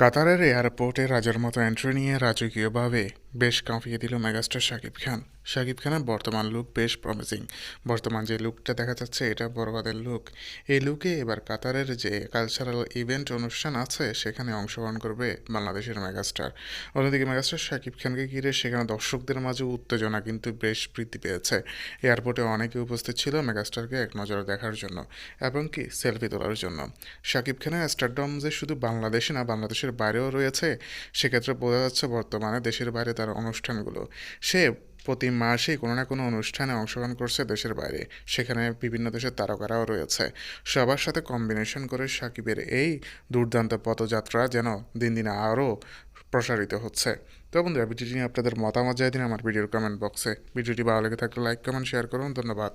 কাতারের এয়ারপোর্টে রাজার মতো এন্ট্রি নিয়ে রাজকীয়ভাবে বেশ কাঁপিয়ে দিল মেগাস্টার শাকিব খান। শাকিব খানের বর্তমান লুক বেশ প্রমিসিং বর্তমান যে লুকটা দেখা যাচ্ছে, এটা বরবাদের লুক এই লুকে এবার কাতারের যে কালচারাল ইভেন্ট অনুষ্ঠান আছে, সেখানে অংশগ্রহণ করবে বাংলাদেশের মেগাস্টার অন্যদিকে মেগাস্টার শাকিব খানকে ঘিরে সেখানে দর্শকদের মাঝে উত্তেজনা কিন্তু বেশ বৃদ্ধি পেয়েছে। এয়ারপোর্টে অনেকে উপস্থিত ছিল মেগাস্টারকে এক নজরে দেখার জন্য এবং কি সেলফি তোলার জন্য। শাকিব খানের স্টারডম যে শুধু বাংলাদেশে না, বাংলাদেশের বাইরেও রয়েছে, সেক্ষেত্রে বোঝা যাচ্ছে বর্তমানে দেশের বাইরে তার অনুষ্ঠানগুলো। সে প্রতি মাসেই কোনো না কোনো অনুষ্ঠানে অংশগ্রহণ করছে দেশের বাইরে। সেখানে বিভিন্ন দেশের তারকারাও রয়েছে। সবার সাথে কম্বিনেশন করে সাকিবের এই দুর্দান্ত পদযাত্রা যেন দিন দিন আরও প্রসারিত হচ্ছে। তো বন্ধুরা, ভিডিওটি নিয়ে আপনাদের মতামত জানিয়ে দিন আমার ভিডিওর কমেন্ট বক্সে ভিডিওটি ভালো লেগে থাকলে লাইক কমেন্ট শেয়ার করুন। ধন্যবাদ।